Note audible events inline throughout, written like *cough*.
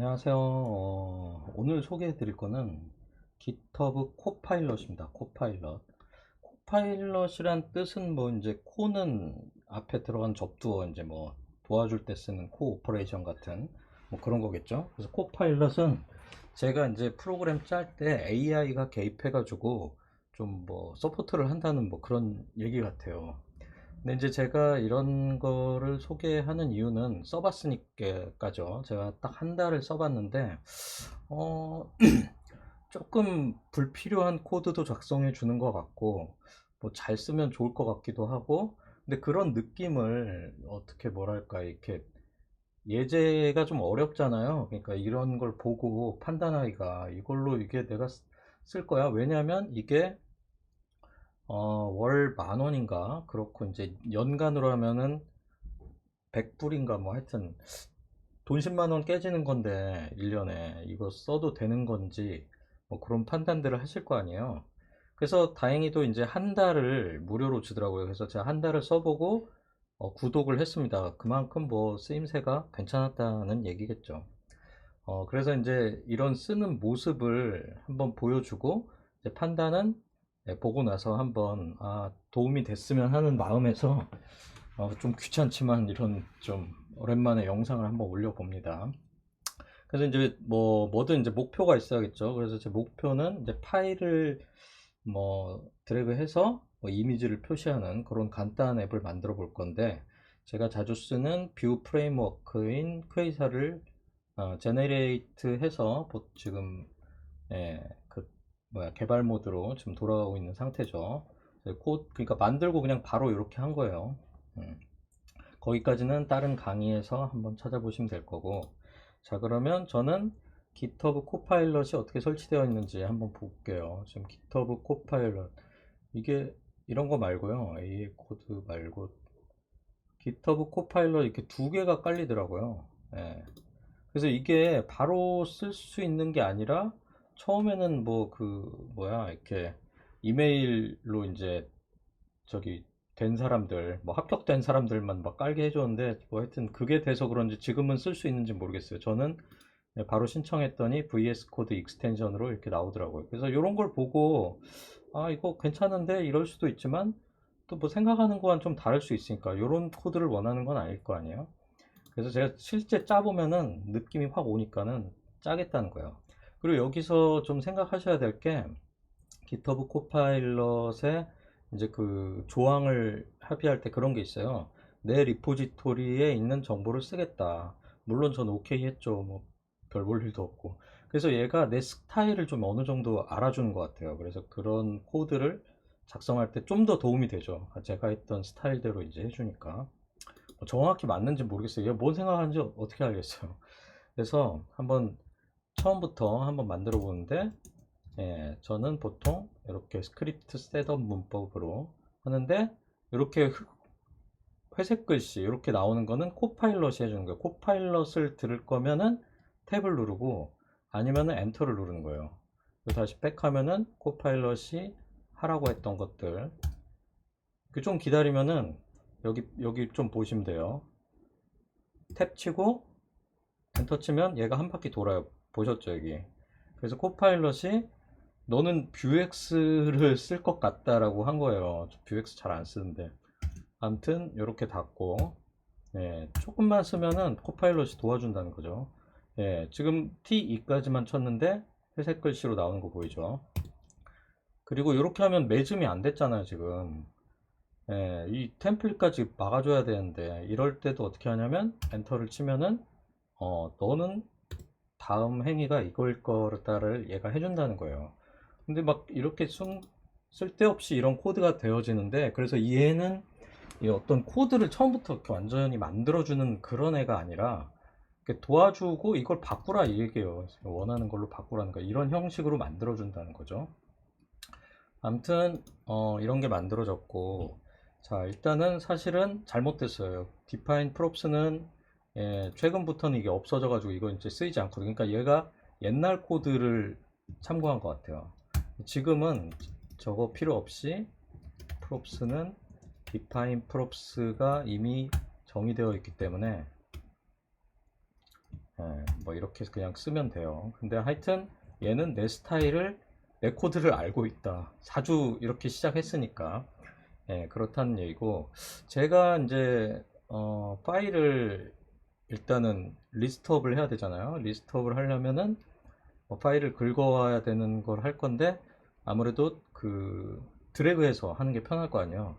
안녕하세요. 어, 오늘 소개해 드릴 거는 GitHub 코파일럿입니다. 코파일럿. 코파일럿이란 뜻은 뭐 이제 코는 앞에 들어간 접두어 이제 뭐 도와줄 때 쓰는 코 오퍼레이션 같은 뭐 그런 거겠죠. 그래서 코파일럿은 제가 이제 프로그램 짤 때 AI가 개입해 가지고 좀 뭐 서포트를 한다는 뭐 그런 얘기 같아요. 근데 이제 제가 이런 거를 소개하는 이유는 써봤으니까죠. 제가 딱 한 달을 써봤는데, 어, *clears throat* 조금 불필요한 코드도 작성해 주는 것 같고, 뭐 잘 쓰면 좋을 것 같기도 하고, 근데 그런 느낌을 어떻게 뭐랄까, 이렇게 예제가 좀 어렵잖아요. 그러니까 이런 걸 보고 판단하기가 이걸로 이게 내가 쓰- 쓸 거야. 왜냐면 이게 어, 월 만 원인가? 그렇고, 이제, 연간으로 하면은 100불인가? 뭐 하여튼, 돈 10만 원 깨지는 건데, 1년에. 이거 써도 되는 건지, 뭐 그런 판단들을 하실 거 아니에요. 그래서 다행히도 이제 한 달을 무료로 주더라고요. 그래서 제가 한 달을 써보고, 어, 구독을 했습니다. 그만큼 뭐 쓰임새가 괜찮았다는 얘기겠죠. 어, 그래서 이제 이런 쓰는 모습을 한번 보여주고, 이제 판단은 네, 보고 나서 한번 아, 도움이 됐으면 하는 마음에서 어, 좀 귀찮지만 이런 좀 오랜만에 영상을 한번 올려봅니다. 그래서 이제 뭐 뭐든 이제 목표가 있어야겠죠. 그래서 제 목표는 이제 파일을 뭐 드래그해서 뭐 이미지를 표시하는 그런 간단한 앱을 만들어 볼 건데 제가 자주 쓰는 뷰 프레임워크인 퀘이사를 어, 제네레이트 해서 보- 지금 예, 그 뭐야 개발 모드로 지금 돌아가고 있는 상태죠. 코 그러니까 만들고 그냥 바로 이렇게 한 거예요. 음. 거기까지는 다른 강의에서 한번 찾아보시면 될 거고. 자, 그러면 저는 GitHub 코파일럿이 어떻게 설치되어 있는지 한번 볼게요. 지금 GitHub 코파일럿. 이게 이런 거 말고요. A 코드 말고 GitHub 코파일럿 이렇게 두 개가 깔리더라고요. 예. 그래서 이게 바로 쓸 수 있는 게 아니라 처음에는 뭐 그 뭐야 이렇게 이메일로 이제 저기 된 사람들 뭐 합격된 사람들만 막 깔게 해줬는데 뭐 하여튼 그게 돼서 그런지 지금은 쓸 수 있는지 모르겠어요. 저는 네, 바로 신청했더니 VS 코드 익스텐션으로 이렇게 나오더라고요. 그래서 이런 걸 보고 아 이거 괜찮은데 이럴 수도 있지만 또 뭐 생각하는 거와는 좀 다를 수 있으니까 이런 코드를 원하는 건 아닐 거 아니에요. 그래서 제가 실제 짜보면은 느낌이 확 오니까는 짜겠다는 거예요. 그리고 여기서 좀 생각하셔야 될 게 GitHub 코파일럿에 이제 그 조항을 합의할 때 그런 게 있어요. 내 리포지토리에 있는 정보를 쓰겠다. 물론 전 오케이 했죠. 뭐 별 볼 일도 없고. 그래서 얘가 내 스타일을 좀 어느 정도 알아주는 것 같아요. 그래서 그런 코드를 작성할 때 좀 더 도움이 되죠. 제가 했던 스타일대로 이제 해주니까. 뭐 정확히 맞는지 모르겠어요. 얘가 뭔 생각하는지 어떻게 알겠어요. 그래서 한번 처음부터 한번 만들어 보는데 예, 저는 보통 이렇게 스크립트 셋업 문법으로 하는데 이렇게 흑- 회색 글씨 이렇게 나오는 거는 코파일럿이 해주는 거예요. 코파일럿을 들을 거면은 탭을 누르고 아니면은 엔터를 누르는 거예요. 다시 백하면은 코파일럿이 하라고 했던 것들 그좀 기다리면은 여기 여기 좀 보시면 돼요. 탭 치고 엔터 치면 얘가 한 바퀴 돌아요. 보셨죠 여기? 그래서 코파일럿이 너는 뷰엑스를 쓸 것 같다라고 한 거예요. 저 뷰엑스 잘 안 쓰는데. 아무튼 이렇게 닫고 예, 조금만 쓰면은 코파일럿이 도와준다는 거죠. 예, 지금 T2까지만 쳤는데 회색 글씨로 나오는 거 보이죠? 그리고 이렇게 하면 매짐이 안 됐잖아요, 지금. 예, 이 템플릿까지 막아줘야 되는데 이럴 때도 어떻게 하냐면 엔터를 치면은 어, 너는 다음 행위가 이거일 거다를 얘가 해준다는 거예요. 근데 막 이렇게 순, 쓸데없이 이런 코드가 되어지는데 그래서 얘는 이 어떤 코드를 처음부터 완전히 만들어주는 그런 애가 아니라 도와주고 이걸 바꾸라 이 얘기예요. 원하는 걸로 바꾸라는 거 이런 형식으로 만들어준다는 거죠. 아무튼 어, 이런 게 만들어졌고 자 일단은 사실은 잘못됐어요. define props는 예, 최근부터는 이게 없어져 가지고 이거 이제 쓰이지 않거든요. 그러니까 얘가 옛날 코드를 참고한 것 같아요. 지금은 저거 필요 없이 props는 define props가 이미 정의되어 있기 때문에 예, 뭐뭐 이렇게 그냥 쓰면 돼요. 근데 하여튼 얘는 내 스타일을 내 코드를 알고 있다. 자주 이렇게 시작했으니까 예, 그렇다는 얘기고 제가 이제 어, 파일을 일단은 리스트업을 해야 되잖아요. 리스트업을 하려면은 뭐 파일을 긁어와야 되는 걸 할 건데 아무래도 그 드래그해서 하는 게 편할 거 아니에요.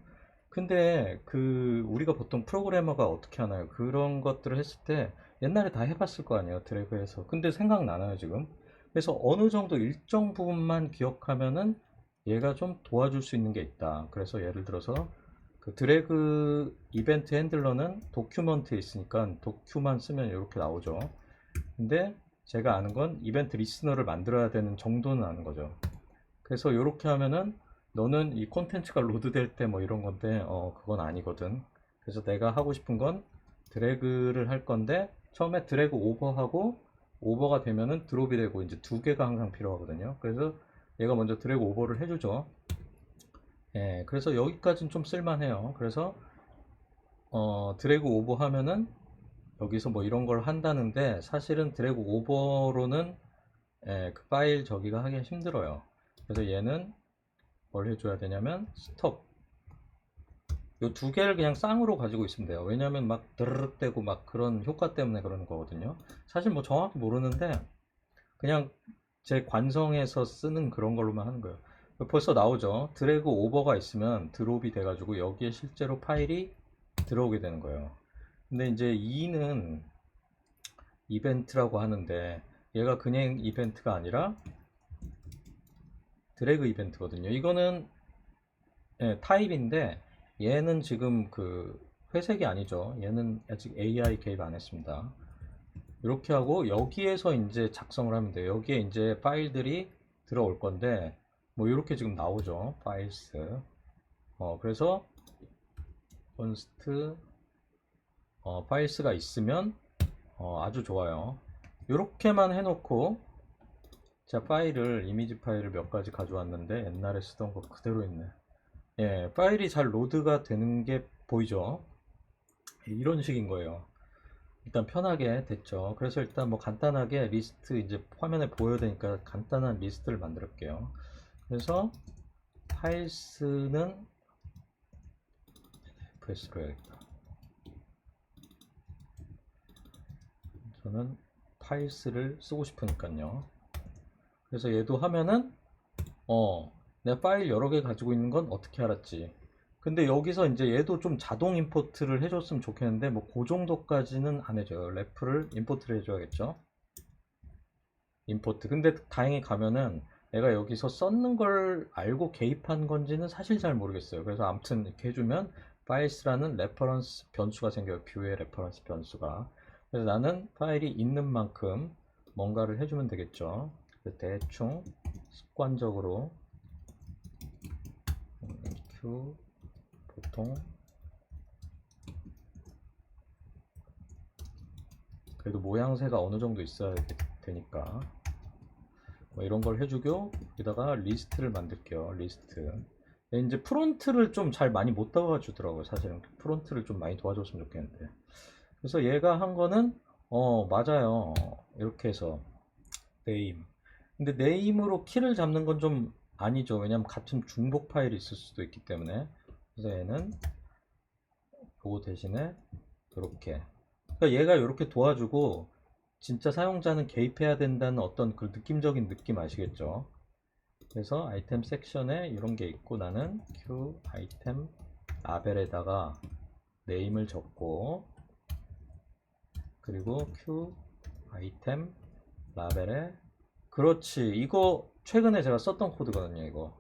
근데 그 우리가 보통 프로그래머가 어떻게 하나요? 그런 것들을 했을 때 옛날에 다 해봤을 거 아니에요. 드래그해서. 근데 생각나나요, 지금? 그래서 어느 정도 일정 부분만 기억하면은 얘가 좀 도와줄 수 있는 게 있다. 그래서 예를 들어서 그 드래그 이벤트 핸들러는 도큐먼트에 있으니까 도큐만 쓰면 이렇게 나오죠. 근데 제가 아는 건 이벤트 리스너를 만들어야 되는 정도는 아는 거죠. 그래서 이렇게 하면은 너는 이 콘텐츠가 로드될 때 뭐 이런 건데 어 그건 아니거든. 그래서 내가 하고 싶은 건 드래그를 할 건데 처음에 드래그 오버하고 오버가 되면은 드롭이 되고 이제 두 개가 항상 필요하거든요. 그래서 얘가 먼저 드래그 오버를 해주죠. 예, 그래서 여기까지는 좀 쓸만해요. 그래서 어, 드래그 오버 하면은 여기서 뭐 이런 걸 한다는데 사실은 드래그 오버로는 예, 그 파일 저기가 하기 힘들어요. 그래서 얘는 뭘 해줘야 되냐면 스톱 요 두 개를 그냥 쌍으로 가지고 있으면 돼요. 왜냐면 막 드르륵 대고 막 그런 효과 때문에 그러는 거거든요. 사실 뭐 정확히 모르는데 그냥 제 관성에서 쓰는 그런 걸로만 하는 거예요. 벌써 나오죠. 드래그 오버가 있으면 드롭이 돼 가지고 여기에 실제로 파일이 들어오게 되는 거예요. 근데 이제 2는 이벤트라고 하는데 얘가 그냥 이벤트가 아니라 드래그 이벤트거든요. 이거는 예, 타입인데 얘는 지금 그 회색이 아니죠. 얘는 아직 AI 개입 안 했습니다. 이렇게 하고 여기에서 이제 작성을 하면 돼요. 여기에 이제 파일들이 들어올 건데 뭐 이렇게 지금 나오죠. 파일스. 어 그래서 const 어, 파일스가 있으면 어, 아주 좋아요. 이렇게만 해놓고 자 파일을 이미지 파일을 몇 가지 가져왔는데 옛날에 쓰던 거 그대로 있네. 예, 파일이 잘 로드가 되는 게 보이죠? 이런 식인 거예요. 일단 편하게 됐죠. 그래서 일단 뭐 간단하게 리스트 이제 화면에 보여야 되니까 간단한 리스트를 만들게요. 그래서 파일스는 프레스로 해야겠다. 저는 파일스를 쓰고 싶으니까요. 그래서 얘도 하면은 어, 내 파일 여러 개 가지고 있는 건 어떻게 알았지? 근데 여기서 이제 얘도 좀 자동 임포트를 해줬으면 좋겠는데 뭐 그 정도까지는 안 해줘요. 래프를 임포트를 해줘야겠죠. 임포트. 근데 다행히 가면은 내가 여기서 썼는 걸 알고 개입한 건지는 사실 잘 모르겠어요. 그래서 아무튼 이렇게 해주면 파일스라는 레퍼런스 변수가 생겨요. 뷰의 레퍼런스 변수가. 그래서 나는 파일이 있는 만큼 뭔가를 해주면 되겠죠. 대충 습관적으로 음, q 보통 그래도 모양새가 어느 정도 있어야 되니까 뭐 이런 걸 해주고 여기다가 리스트를 만들게요 리스트. 이제 프론트를 좀 잘 많이 못 도와주더라고요 사실은. 프론트를 좀 많이 도와줬으면 좋겠는데. 그래서 얘가 한 거는 어 맞아요. 이렇게 해서 네임. 근데 네임으로 키를 잡는 건 좀 아니죠. 왜냐면 같은 중복 파일이 있을 수도 있기 때문에. 그래서 얘는 요거 대신에 이렇게. 그러니까 얘가 이렇게 도와주고 진짜 사용자는 개입해야 된다는 어떤 그 느낌적인 느낌 아시겠죠? 그래서 아이템 섹션에 이런 게 있고 나는 q 아이템 라벨에다가 네임을 적고 그리고 q 아이템 라벨에 그렇지. 이거 최근에 제가 썼던 코드거든요 이거.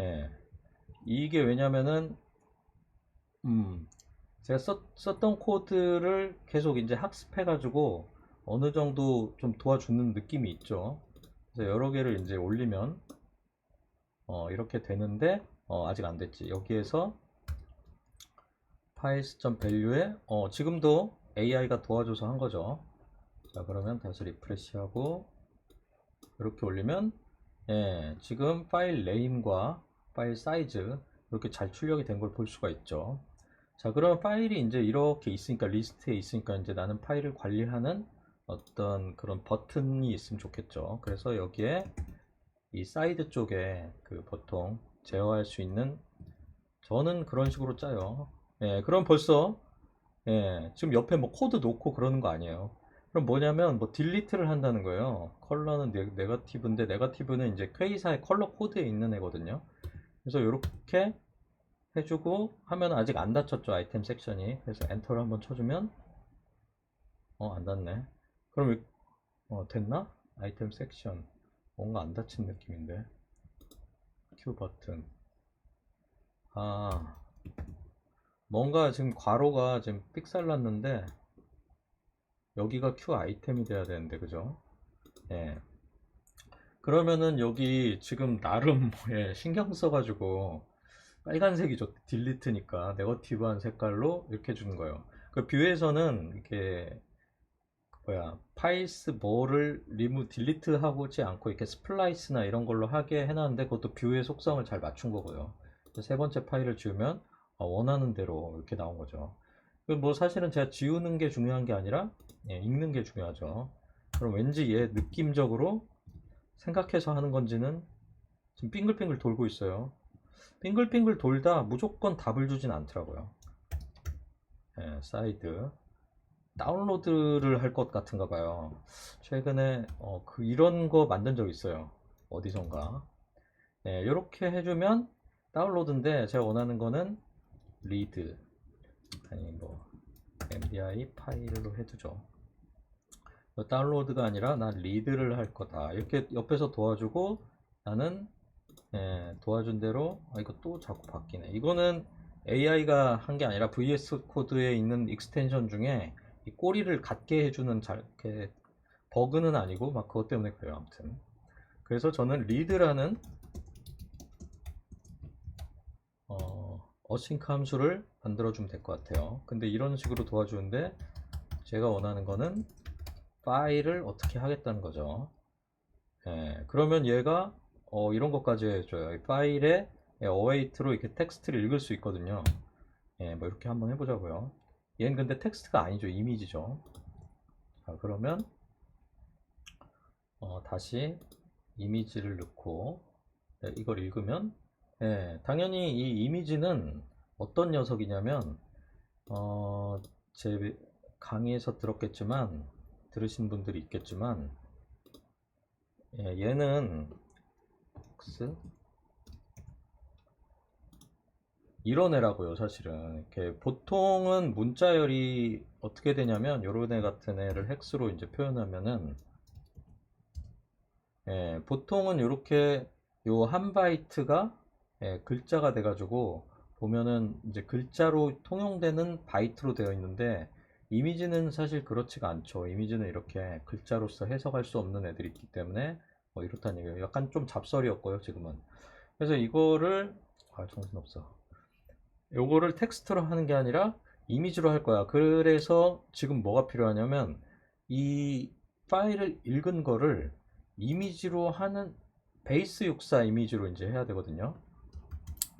예. 이게 왜냐면은 음 제가 썼, 썼던 코드를 계속 이제 학습해 가지고 어느 정도 좀 도와주는 느낌이 있죠. 그래서 여러 개를 이제 올리면 어 이렇게 되는데 어 아직 안 됐지. 여기에서 files.value에 어 지금도 AI가 도와줘서 한 거죠. 자 그러면 다시 리프레시하고 이렇게 올리면 예, 지금 파일 네임과 파일 사이즈 이렇게 잘 출력이 된 걸 볼 수가 있죠. 자, 그럼 파일이 이제 이렇게 있으니까 리스트에 있으니까 이제 나는 파일을 관리하는 어떤 그런 버튼이 있으면 좋겠죠. 그래서 여기에 이 사이드 쪽에 그 보통 제어할 수 있는 저는 그런 식으로 짜요. 예, 그럼 벌써 예, 지금 옆에 뭐 코드 놓고 그러는 거 아니에요. 그럼 뭐냐면 뭐 딜리트를 한다는 거예요. 컬러는 네, 네거티브인데 네거티브는 이제 K사의 컬러 코드에 있는 애거든요. 그래서 이렇게 해주고 하면 아직 안 닫혔죠 아이템 섹션이. 그래서 엔터를 한번 쳐주면 어 안 닫네. 그럼 이- 어 됐나? 아이템 섹션 뭔가 안 닫힌 느낌인데. Q 버튼. 아 뭔가 지금 괄호가 지금 삑살 났는데 여기가 Q 아이템이 돼야 되는데 그죠? 예. 그러면은 여기 지금 나름 *laughs* 예, 신경 써가지고 빨간색이죠. 딜리트니까 네거티브한 색깔로 이렇게 주는 거예요. 그 뷰에서는 이렇게 뭐야 파일스 뭐를 리무 딜리트 하고지 않고 이렇게 스플라이스나 이런 걸로 하게 해놨는데 그것도 뷰의 속성을 잘 맞춘 거고요. 세 번째 파일을 지우면 어, 원하는 대로 이렇게 나온 거죠. 그뭐 사실은 제가 지우는 게 중요한 게 아니라 예, 읽는 게 중요하죠. 그럼 왠지 얘 느낌적으로 생각해서 하는 건지는 지금 빙글빙글 돌고 있어요. 빙글빙글 돌다 무조건 답을 주진 않더라고요. 예, 사이드 다운로드를 할 것 같은가 봐요. 최근에 어, 그 이런 거 만든 적 있어요. 어디선가. 예, 이렇게 해주면 다운로드인데 제가 원하는 거는 리드 아니 뭐 MDI 파일로 해두죠. 어, 다운로드가 아니라 난 리드를 할 거다. 이렇게 옆에서 도와주고 나는 예, 도와준 대로 아 이거 또 자꾸 바뀌네. 이거는 AI가 한 게 아니라 VS 코드에 있는 익스텐션 중에 이 꼬리를 갖게 해주는 잘, 이렇게 버그는 아니고 막 그것 때문에 그래요. 아무튼 그래서 저는 리드라는 어, 어싱크 함수를 만들어 주면 될 것 같아요. 근데 이런 식으로 도와주는데 제가 원하는 거는 파일을 어떻게 하겠다는 거죠. 예, 그러면 얘가 어, 이런 것까지 해줘요. 이 파일에 예, await로 이렇게 텍스트를 읽을 수 있거든요. 예, 뭐 이렇게 한번 해보자고요. 얘는 근데 텍스트가 아니죠. 이미지죠. 자, 그러면 어, 다시 이미지를 넣고 네, 이걸 읽으면 예, 당연히 이 이미지는 어떤 녀석이냐면 어, 제 강의에서 들었겠지만 들으신 분들이 있겠지만 예, 얘는 X 이런 애라고요 사실은 이렇게 보통은 문자열이 어떻게 되냐면 요런 애 같은 애를 헥스로 이제 표현하면은 예, 보통은 이렇게 요 한 바이트가 예, 글자가 돼 가지고 보면은 이제 글자로 통용되는 바이트로 되어 있는데 이미지는 사실 그렇지가 않죠. 이미지는 이렇게 글자로서 해석할 수 없는 애들이 있기 때문에 뭐 이렇다는 얘기예요. 약간 좀 잡설이었고요, 지금은. 그래서 이거를 아, 정신없어. 요거를 텍스트로 하는 게 아니라 이미지로 할 거야. 그래서 지금 뭐가 필요하냐면 이 파일을 읽은 거를 이미지로 하는 베이스 64 이미지로 이제 해야 되거든요.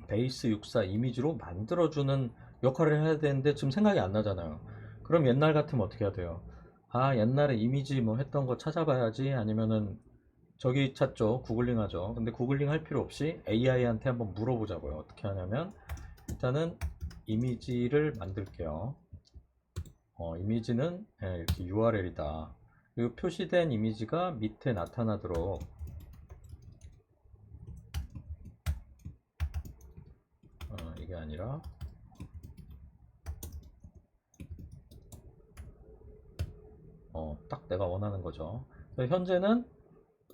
베이스 64 이미지로 만들어주는 역할을 해야 되는데 지금 생각이 안 나잖아요. 그럼 옛날 같으면 어떻게 해야 돼요? 아, 옛날에 이미지 뭐 했던 거 찾아봐야지 아니면은 저기 찾죠. 구글링 하죠. 근데 구글링 할 필요 없이 AI한테 한번 물어보자고요. 어떻게 하냐면 일단은 이미지를 만들게요. 어, 이미지는 예, 이렇게 URL이다. 그리고 표시된 이미지가 밑에 나타나도록 어, 이게 아니라 어, 딱 내가 원하는 거죠. 현재는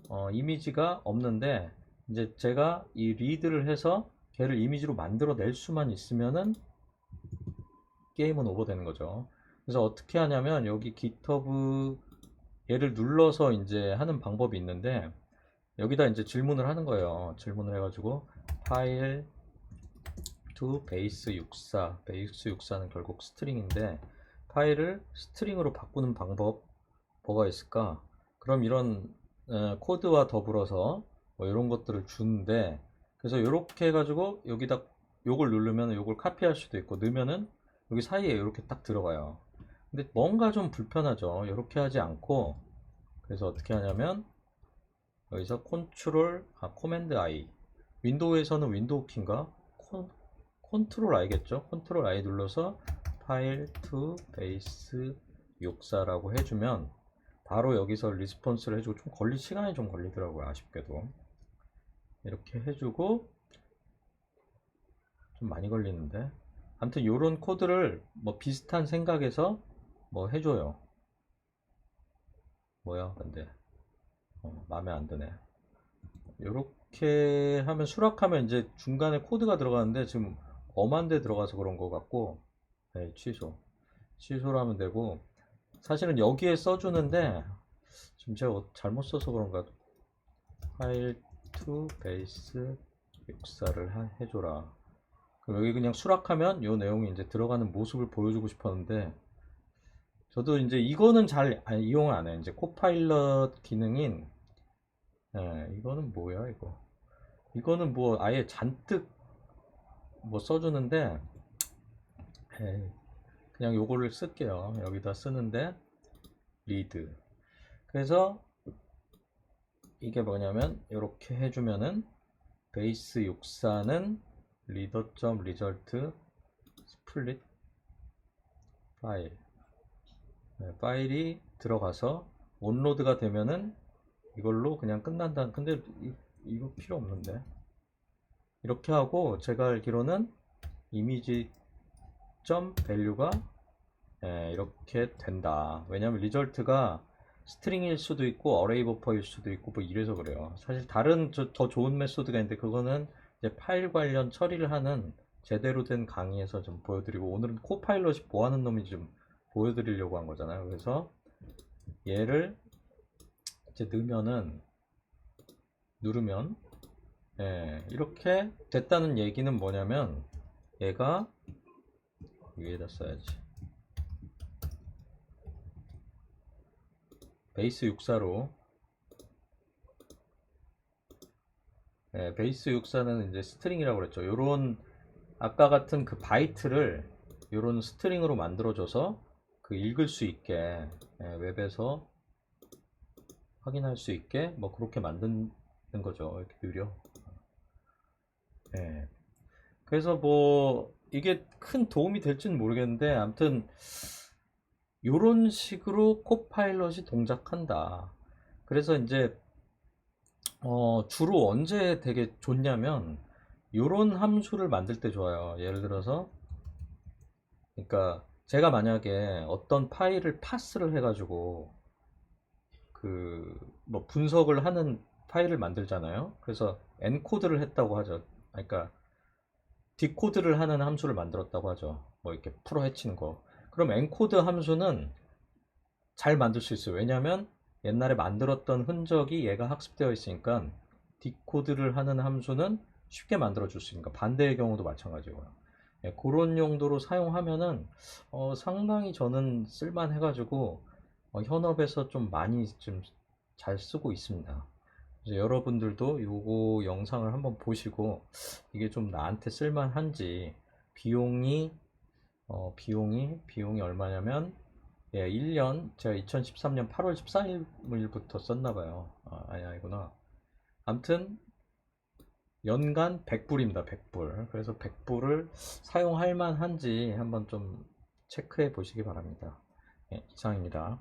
어, 이미지가 없는데 이제 제가 이 리드를 해서 걔를 이미지로 만들어낼 수만 있으면은 게임은 오버되는 거죠. 그래서 어떻게 하냐면 여기 GitHub 얘를 눌러서 이제 하는 방법이 있는데 여기다 이제 질문을 하는 거예요. 질문을 해가지고 파일 to base 64 base 64는 결국 스트링인데 파일을 스트링으로 바꾸는 방법 뭐가 있을까? 그럼 이런 어, 코드와 더불어서 뭐 이런 것들을 주는데 그래서 이렇게 해가지고 여기다 요걸 누르면 요걸 카피할 수도 있고 넣으면은 여기 사이에 이렇게 딱 들어가요. 근데 뭔가 좀 불편하죠. 이렇게 하지 않고 그래서 어떻게 하냐면 여기서 컨트롤 아 코맨드 I 윈도우에서는 윈도우 키인가 콘, 컨트롤 I겠죠. 컨트롤 I 눌러서 파일 to 베이스 64라고 해주면 바로 여기서 리스폰스를 해주고 좀 걸리 시간이 좀 걸리더라고요. 아쉽게도 이렇게 해주고 좀 많이 걸리는데. 아무튼 요런 코드를 뭐 비슷한 생각에서 뭐 해줘요. 뭐야 근데. 어, 마음에 안 드네. 요렇게 하면 수락하면 이제 중간에 코드가 들어가는데 지금 엄한 데 들어가서 그런 것 같고. 네, 취소. 취소를 하면 되고. 사실은 여기에 써주는데 지금 제가 어- 잘못 써서 그런가. 파일 to 베이스 64를 해줘라 그럼 여기 그냥 수락하면 요 내용이 이제 들어가는 모습을 보여주고 싶었는데 저도 이제 이거는 잘 아- 이용을 안 해요. 이제 코파일럿 기능인 예, 이거는 뭐야 이거 이거는 뭐 아예 잔뜩 뭐 써주는데 에이, 그냥 요거를 쓸게요. 여기다 쓰는데 리드 그래서 이게 뭐냐면 이렇게 해주면은 베이스 64는 리더.result 스플릿 파일. 네, 파일이 들어가서 온로드가 되면은 이걸로 그냥 끝난다. 근데 이, 이거 필요 없는데. 이렇게 하고 제가 알기로는 이미지 점 밸류가 예, 이렇게 된다. 왜냐면 리절트가 스트링일 수도 있고 어레이 버퍼일 수도 있고 뭐 이래서 그래요 사실 다른 저- 더 좋은 메소드가 있는데 그거는 이제 파일 관련 처리를 하는 제대로 된 강의에서 좀 보여드리고 오늘은 코파일럿이 뭐 하는 놈인지 좀 보여드리려고 한 거잖아요. 그래서 얘를 이제 넣으면은 누르면 예, 이렇게 됐다는 얘기는 뭐냐면 얘가 위에다 써야지 베이스 64로 예, 베이스 64는 이제 스트링이라고 그랬죠. 요런 아까 같은 그 바이트를 요런 스트링으로 만들어줘서 그 읽을 수 있게 예, 웹에서 확인할 수 있게 뭐 그렇게 만드는 거죠. 이렇게 느려. 예. 그래서 뭐 이게 큰 도움이 될지는 모르겠는데 아무튼 요런 식으로 코파일럿이 동작한다. 그래서 이제 어, 주로 언제 되게 좋냐면 요런 함수를 만들 때 좋아요. 예를 들어서 그러니까 제가 만약에 어떤 파일을 파스를 해가지고 그 뭐 분석을 하는 파일을 만들잖아요. 그래서 엔코드를 했다고 하죠. 그러니까 디코드를 하는 함수를 만들었다고 하죠. 뭐 이렇게 풀어 헤치는 거. 그럼 엔코드 함수는 잘 만들 수 있어요. 왜냐하면 옛날에 만들었던 흔적이 얘가 학습되어 있으니까 디코드를 하는 함수는 쉽게 만들어 줄 수 있으니까 반대의 경우도 마찬가지고요. 예, 그런 용도로 사용하면은 어, 상당히 저는 쓸만 해 가지고 어, 현업에서 좀 많이 좀 잘 쓰고 있습니다. 그래서 여러분들도 요거 영상을 한번 보시고 이게 좀 나한테 쓸만한지 비용이 어, 비용이 비용이 얼마냐면 예, 1년 제가 2013년 8월 14일부터 썼나 봐요. 아, 아니 아니구나. 아무튼 연간 100불입니다. 100불. 그래서 100불을 사용할 만한지 한번 좀 체크해 보시기 바랍니다. 예, 이상입니다.